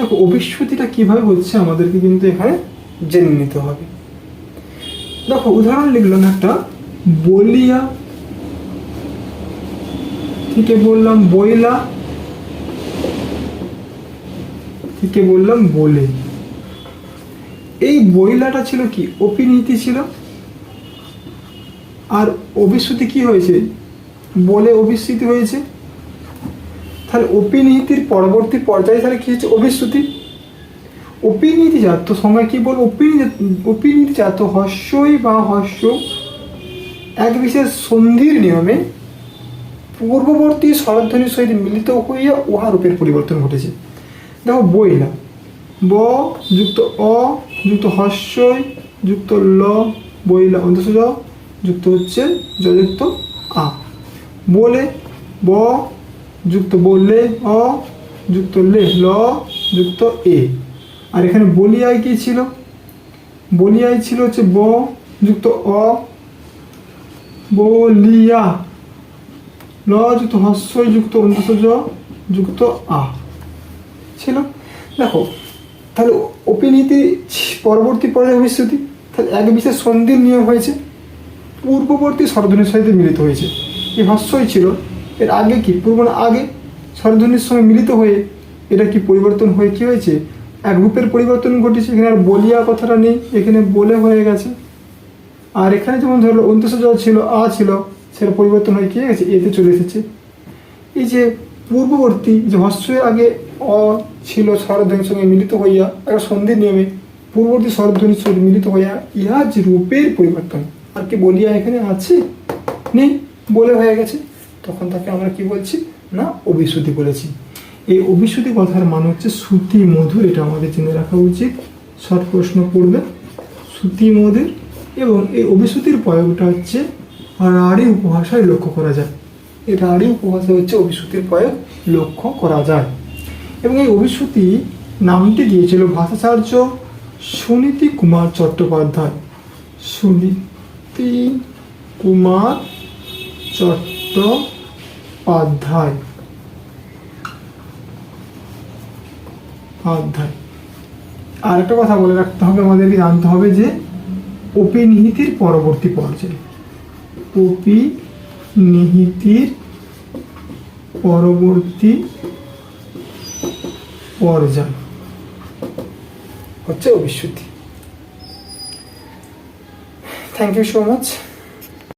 দেখো, অভিশ্রুতিটা কীভাবে হচ্ছে আমাদেরকে কিন্তু এখানে জেনে নিতে হবে। দেখো, উদাহরণ লিখলাম একটা, বলিয়া, থেকে বললাম বইলা, থেকে বললাম বলে। এই বইলাটা ছিল কি? অপিনীতি ছিল। আর অভিশ্রুতি কি হয়েছে? বলে অভিশ্রুতি হয়েছে। তাহলে অপিনীতির পরবর্তী পর্যায়ে তাহলে কি হচ্ছে? অভিশ্রুতি। অপিনীতি জাত সংজ্ঞা কি বল? অপিনীতি জাত হস্যই বা হস্য এক বিশেষ সন্ধির নিয়মে পূর্ববর্তী স্বরধ্বনির সহিত মিলিত হইয়া উহা রূপের পরিবর্তন ঘটেছে। দেখো বইলা ব যুক্ত অ যুক্ত হস্যই, যুক্ত ল বইলা অন্তস জ যুক্ত হচ্ছে যযুক্ত আ। বলে ব যুক্ত বললে অ, যুক্ত লে, ল, যুক্ত এ। আর এখানে বলিয়ায় কি ছিল? বলিয়ায় ছিল হচ্ছে ব, যুক্ত অ। বলিয়া। ল যুক্ত হস্যই, যুক্ত অন্তস জ যুক্ত আ। ছিল? দেখো, তাহলে অপিনীতি পরবর্তী পর্যায়ে অভিশ্রুতি, তাহলে এক বিশেষ সন্ধির নিয়ম হয়েছে। পূর্ববর্তী স্বরধ্বনির সাথে মিলিত হয়েছে। এই হস্যই ছিল এর আগে কি? পূর্ব আগে? স্বরধ্বনির সঙ্গে মিলিত হয়ে এটা কি পরিবর্তন হয়ে, কি হয়েছে? এক রূপের পরিবর্তন ঘটেছে এখানে আর বলিয়া কথাটা নেই, এখানে বলে হয়ে গেছে। আর এখানে যেমন ধরো অন্তস জ ছিল, আ ছিল, সেটা পরিবর্তন হয়ে কি গেছে? এতে চলে এসেছে। এই যে পূর্ববর্তী যে হস্যের আগে অ ছিল স্বরধ্বনির সঙ্গে মিলিত হইয়া, একটা সন্ধির নিয়মে পূর্ববর্তী স্বরধ্বনির সঙ্গে মিলিত হইয়া, ইহা যে রূপের পরিবর্তন। আর কি বলিয়া এখানে আছে? নেই, বলে হয়ে গেছে। তখন তাকে আমরা কি বলছি? না, অভিশ্রুতি বলেছি। এই অভিশ্রুতি কথার মানে হচ্ছে শ্রুতি মধুর এটা আমাদের জেনে রাখা উচিত। শর্ট প্রশ্ন পড়বে। শ্রুতি মধুর এবং এই অভিশ্রুতির প্রয়োগটা হচ্ছে রাঢ়ী উপভাষায় লক্ষ্য করা যায়। এই রাঢ়ী উপভাষা হচ্ছে অভিশ্রুতির প্রয়োগ লক্ষ্য করা যায়। এবং এই অভিশ্রুতি নামটি দিয়েছিল ভাষাচার্য সুনীতি কুমার চট্টোপাধ্যায়। সুনীতি কুমার চট্টোপাধ্যায় অধ্যায়। অধ্যায়। আর একটা কথা বলে রাখতে হবে, আমাদেরকে জানতে হবে যে অপিনিহিতির পরবর্তী পর্যায়ে। অপিনিহিতির পরবর্তী পর্যায় হচ্ছে অভিশ্রুতি থ্যাংক ইউ সো মাচ